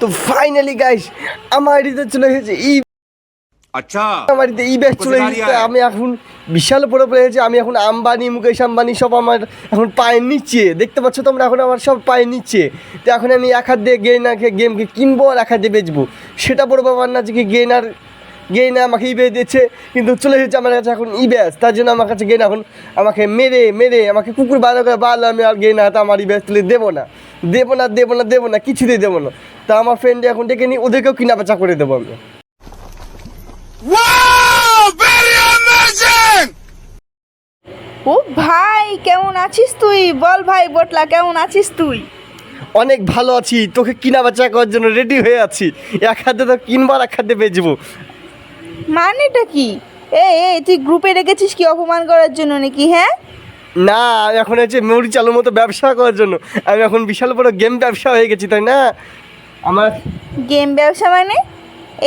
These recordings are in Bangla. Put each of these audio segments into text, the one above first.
তো ফাইনালি গাইস আমার আইডিতে চলে গেছে ই আচ্ছা। আমার আইডিতে ই ব্যাগ চলে এসেছে আমি এখন বিশাল বড় পড়ে গেছে আমি এখন আম্বানি মুকেশ আম্বানি সব আমার এখন পায়ের নিচে। দেখতে পাচ্ছ তোমরা এখন আমার সব পায়ের নিচে। তো এখন আমি এক হাত দিয়ে গেন গেমকে কিনবো আর এক হাত দিয়ে বেচবো। সেটা বড় ব্যাপার না যে কি গেন আর গেইন আমাকে ইবে দিচ্ছে কিন্তু চলে এসেছে আমার কাছে এখন ই ইব্যাস তার জন্য আমার কাছে গেইন এখন আমাকে মেরে মেরে আমাকে কুকুর বাধা করে বাড়লে আমি আর গেইন হাতে আমার ই ইব্যাস তুলে দেবো না। দেবো না দেবো না দেবো না কিছুতেই দেবো না। তা আমার ফ্রেন্ড এখন ডেকে নিই ওদেরকেও কিনা বেচা করে দেবো আমি। ও ভাই কেমন আছিস তুই? বল ভাই বটলা কেমন আছিস তুই? অনেক ভালো আছি। তোকে কিনা বেচা করার জন্য রেডি হয়ে আছি। এক হাতে তো কিনবার এক হাতে বেচবো। মানেটা কি? এ এই তুই গ্রুপে রেখেছিস কি অপমান করার জন্য নাকি হ্যাঁ? না এখন হচ্ছে মেমোরি চালুর মতো ব্যবসা করার জন্য। আমি এখন বিশাল বড় গেম ব্যবসা হয়ে গেছি তাই না? আমার গেম ব্যবসা মানে?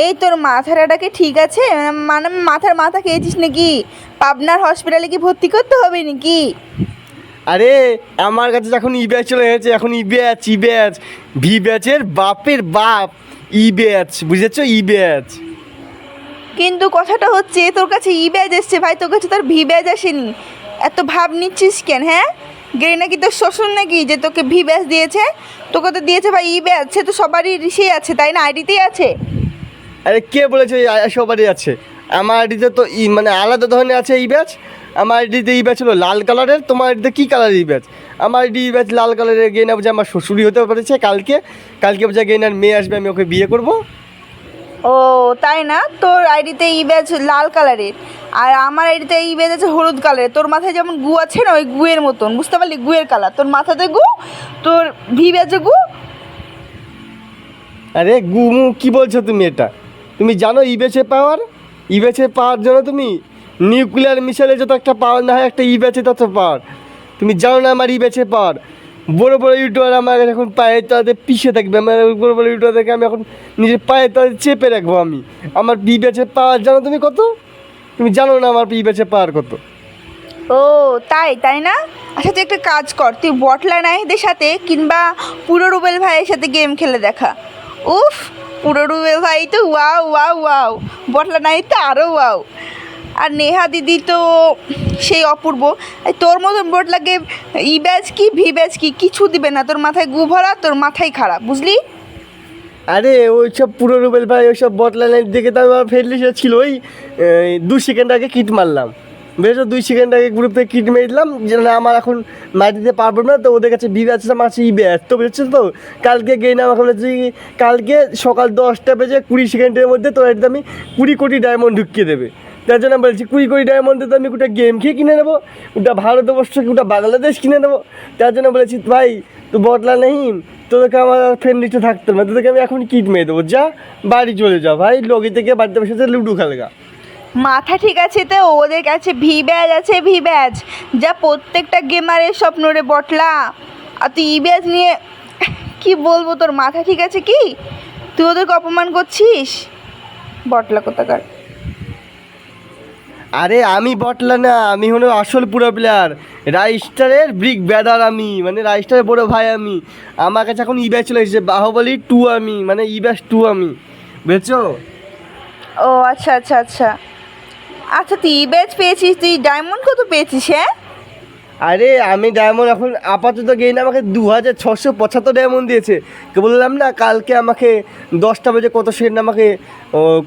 এই তোর মাথাটাকে ঠিক আছে? মানে মাথার মাথা খেয়েছিস নাকি? পাবনার হসপিটালে কি ভর্তি করতে হবে নাকি? আরে আমার কাছে যখন ই ব্যাচ চলে গেছে এখন E badge E badge V ব্যাচের বাপের বাপ। ই ব্যাচ বুঝেছ? ই ব্যাচ কিন্তু কথাটা হচ্ছে তোর কাছে ই ব্যাচ এসছে ভাই তোর কাছে তোর ভি ব্যাচ আসেনি। এত ভাব নিচ্ছিস কেন হ্যাঁ? গেলে নাকি তোর শ্বশুর নাকি যে তোকে ভি ব্যাজ দিয়েছে? তোকে তো দিয়েছে ভাই ই ব্যাজ সে তো সবারই রিসেই আছে, তাই না? আইডিতেই আছে। আরে কে বলেছে সবারই আছে? আমার আইডিতে তো ই মানে আলাদা ধরনের আছে ই ব্যাচ আমার আইডিতে ই ব্যাচ হলো লাল কালারের, তোমার আইডিতে কী কালারের ই ব্যাচ আমার আইডি ই ব্যাচ লাল কালারের গেনা বুঝে আমার শ্বশুরই হতে পেরেছে কালকে। কালকে বুঝে গেনার মেয়ে আসবে, আমি ওকে বিয়ে করব। ও, তাই না? তোর আইডিতে ই ব্যাজ লাল কালারের। আর আমার আইডিতে ই ব্যাজ আছে হলুদ কালারের। তোর মাথায় যেমন গু আছে না, ওই গুয়ের মতন। বুঝতে পারলি? গুয়ের কালার। তোর মাথাতে গু, তোর ভি ব্যাজে গু। আরে গুমু কি বলছো তুমি এটা? তুমি জানো ইবেচে পাওয়ার ইবেচে পাওয়ার জন্য তুমি? নিউক্লিয়ার মিসাইলে যত একটা পাওয়ার না হয়, একটা ইবেচে তত পাওয়ার তুমি জানো না আমার ইবেচে পাওয়ার বড় বড় ইউটিউবার আমার এখন পায়ের তলাতে পিষে থাকবে। আমার বড় বড় ইউটিউবারদেরকে আমি এখন নিজের পায়ের তলাতে চেপে রাখব আমি। আমার ইবেচে পাওয়ার জানো তুমি কত? তুমি জানো না আমার ইবেচে পাওয়ার কত। ও, তাই তাই না? আচ্ছা তুই একটা কাজ কর, তুই বটলা নাইদের সাথে কিংবা পুরো রুবেল ভাইয়ের সাথে গেম খেলে দেখা। উফ, পুরো রুবেল ভাই তো ওয়াও ওয়াও ওয়াও বটলা নাহিদ তো আরও ওয়াও আর নেহা দিদি তো সেই অপূর্ব। তোর মতন বটলাকে ই ব্যাচ কি, ভি ব্যাচ কি? কিছু দিবে না। তোর মাথায় গু ভরা, তোর মাথায় খারাপ, বুঝলি? আরে, ওই সব পুরো রুবেল ভাই, ওই সব বটলাইনের দিকে তো আমার ফেরলি ছিল ওই দু সেকেন্ড আগে কিট মারলাম। বুঝেছ দুই সেকেন্ড আগে গ্রুপ থেকে কিট মেরে দিলাম যে না, আমার এখন মার দিতে পারব না, তো ওদের কাছে বি আছে, আমার ই ব্যাচ। তো বুঝেছ তো? কালকে গেই না আমাকে বলেছি কালকে সকাল দশটা বেজে কুড়ি সেকেন্ডের মধ্যে তোর একদম আমি কুড়ি কোটি ডায়মন্ড ঢুকিয়ে দেবে। তার জন্য বলছি, কুড়ি কোটি ডায়মন্ডে তো আমি ওটা গেম খেয়ে কিনে নেব ওটা ভারতবর্ষ ওটা বাংলাদেশ কিনে নেব। তার জন্য বলেছি, ভাই তো বটলা নেই তোদেরকে আমার ফ্রেন্ড থাকতে হবে না। তোদেরকে আমি এখন কিট মেরে দেবো। যা, বাড়ি চলে যা, ভাই, লগি থেকে বাড়িতে বসে লুডো খেলগা। মাথা ঠিক আছে তো, ওদের কাছে ভি ব্যাজ আছে ভি ব্যাজ যা প্রত্যেকটা গেমারের স্বপ্ন রে বটলা। আর তুই ই ব্যাজ নিয়ে, কি বলব তোর, মাথা ঠিক আছে কি? তুই ওদেরকে অপমান করছিস? বটলা কোথাকার? আরে আমি বটলা না, আমি হলো আসল পুরো প্লেয়ার রাইস্টারের ব্রিক ব্যাদার আমি মানে রাইস্টারের বড় ভাই আমি। আমার কাছে এখন ইব্যাচ চলে এসেছে, বাহুবলী টু আমি মানে ইব্যাচ টু আমি। বুঝেছ ও আচ্ছা আচ্ছা আচ্ছা। আচ্ছা তুই ই ব্যাজ পেয়েছিস, তুই ডায়মন্ড কত পেয়েছিস হ্যাঁ? আরে আমি ডায়মন্ড এখন আপাতত গেইন আমাকে দু হাজার ছশো পঁচাত্তর ডায়মন্ড দিয়েছে। কে বললাম না কালকে আমাকে দশটা বাজে কত সেকেন্ড আমাকে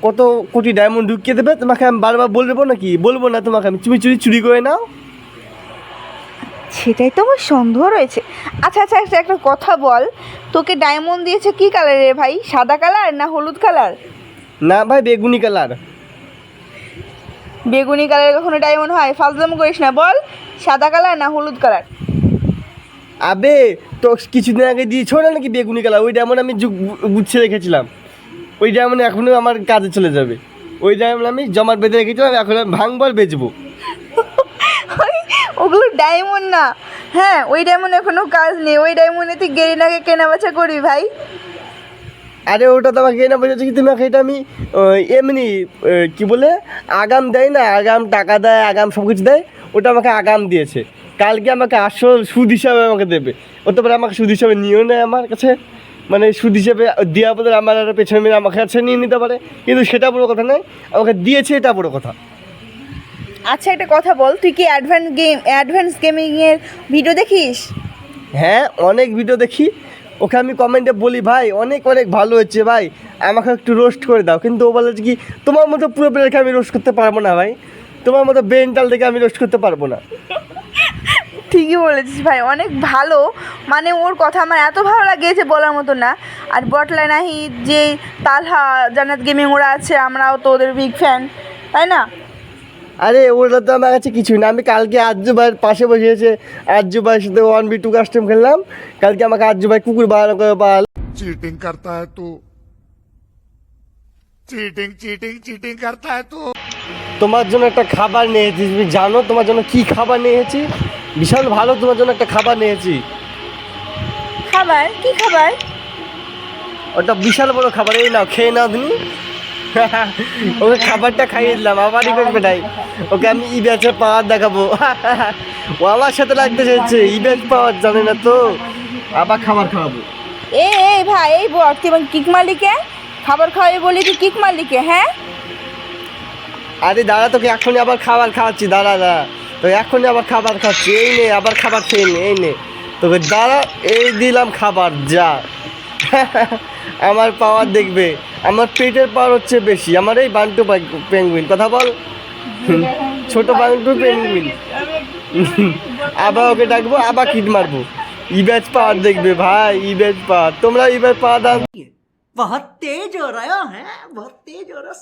কত কোটি ডায়মন্ড ঢুকিয়ে দেবে? তোমাকে আমি বারবার বলব নাকি? বলব না তোমাকে আমি। চুরি চুরি চুরি করে নাও। সেটাই তো আমার সন্দেহ রয়েছে। আচ্ছা আচ্ছা আচ্ছা একটা কথা বল। তোকে ডায়মন্ড দিয়েছে কি কালারের ভাই? সাদা কালার না হলুদ কালার না ভাই বেগুনি কালার বেগুনি কালারের কখনো ডায়মন্ড হয়? ফালতাম করিস না বল। সাদা কালার না হলুদ কালার? আবে তো কিছুদিন আগে দিয়েছ না নাকি বেগুনি কালার? ওই ডায়মন্ড আমি গুছিয়ে রেখেছিলাম। ওই ডায়মন্ড এখনও আমার কাজে চলে যাবে। ওই ডায়মন্ড আমি জমাট বেঁধে রেখেছিলাম এখন আমি ভাঙবো আর বেচবো। ওগুলো ডায়মন্ড না। হ্যাঁ ওই ডায়মন্ড এখনও কাজ নেই। ওই ডায়মন্ডে তুই গেরিনাকে কেনাবেচা করবি ভাই। আরে ওটা তো আমাকে না বলেছে কি তুমি এটা আমি এমনি কি বলে আগাম দেয় না আগাম টাকা দেয় আগাম সব কিছু দেয় ওটা আমাকে আগাম দিয়েছে। কালকে আমাকে আসল সুদ হিসাবে আমাকে দেবে। ও তো পরে আমাকে সুদ হিসাবে নিয়েও নেয় আমার কাছে। মানে সুদ হিসেবে দেওয়া বদলে আমার আর পেছনে মেয়ে আমাকে কাছে নিয়ে নিতে পারে। কিন্তু সেটা বড় কথা নয় আমাকে দিয়েছে এটা বড় কথা। আচ্ছা একটা কথা বল তুই কি অ্যাডভান্স গেম অ্যাডভান্স গেমিংয়ের ভিডিও দেখিস? হ্যাঁ অনেক ভিডিও দেখি। ওকে আমি কমেন্টে বলি, ভাই, অনেক অনেক ভালো হচ্ছে ভাই। আমাকে একটু রোস্ট করে দাও। কিন্তু ও বলে কি, তোমার মতো পুরো প্লেয়ারকে আমি রোস্ট করতে পারব না, ভাই। তোমার মতো বেন্টাল থেকে আমি রোস্ট করতে পারব না। ঠিকই বলেছিস, ভাই। অনেক ভালো। মানে ওর কথা আমার এত ভালো লাগিয়েছে বলার মতো না। আর বটলা নাহি যে তালহা, জান্নাত গেমিং ওরা আছে, আমরাও তো ওদের বিগ ফ্যান তাই না? আরে ওটা তো আমার কাছে কিছুই না। আমি কালকে আর্য ভাইয়ের পাশে বসেছে এসে আর্য ভাইয়ের সাথে ওয়ান বি টু কাস্টম খেললাম। কালকে আমাকে আর্য ভাই কুকুর বাড়ানো করে পাল। চিটিং করতা হ্যাঁ তো। চিটিং চিটিং চিটিং করতা হ্যাঁ তো। তোমার জন্য একটা খাবার নিয়েছি তুমি জানো তোমার জন্য কি খাবার নিয়েছি বিশাল ভালো তোমার জন্য একটা খাবার নিয়েছি খাবার? কি খাবার? ওটা বিশাল বড় খাবার। এই নাও খেয়ে নাও তুমি ওকে খাবারটা খাইয়ে দিলাম আবারই করবে তাই ওকে আমি ই ব্যাচের পাওয়ার দেখাবো। ও আমার সাথে লাগতে চাইছে ই ব্যাচ পাওয়ার জানে না তো। আবার খাবার খাওয়াবো। এ এই ভাই এই বট তুই কিক মালিকে খাবার খাওয়াই বলি তুই কিক মালিকে হ্যাঁ? আরে দাদা তোকে এখনই আবার খাবার খাওয়াচ্ছি দাঁড়া দাঁড়া। তো এখনই আবার খাবার খাচ্ছি এই নে আবার খাবার খেয়ে নে এই নে। তোকে দাঁড়া এই দিলাম খাবার যা। আমার পাওয়ার দেখবে। আমার পেটের পাওয়ার হচ্ছে বেশি। আমার এই বান্টু পেঙ্গুইন কথা বল। ছোট বান্টু পেঙ্গুইন আবার ওকে ডাকবো আবার কিট মারবো। ইবেজ পাওয়ার দেখবে ভাই ইবেজ পাওয়ার তোমরা ইবেজ পাওয়ার দাও। বহুত তেজ হো রহা হ্যাঁ বহুত তেজ হো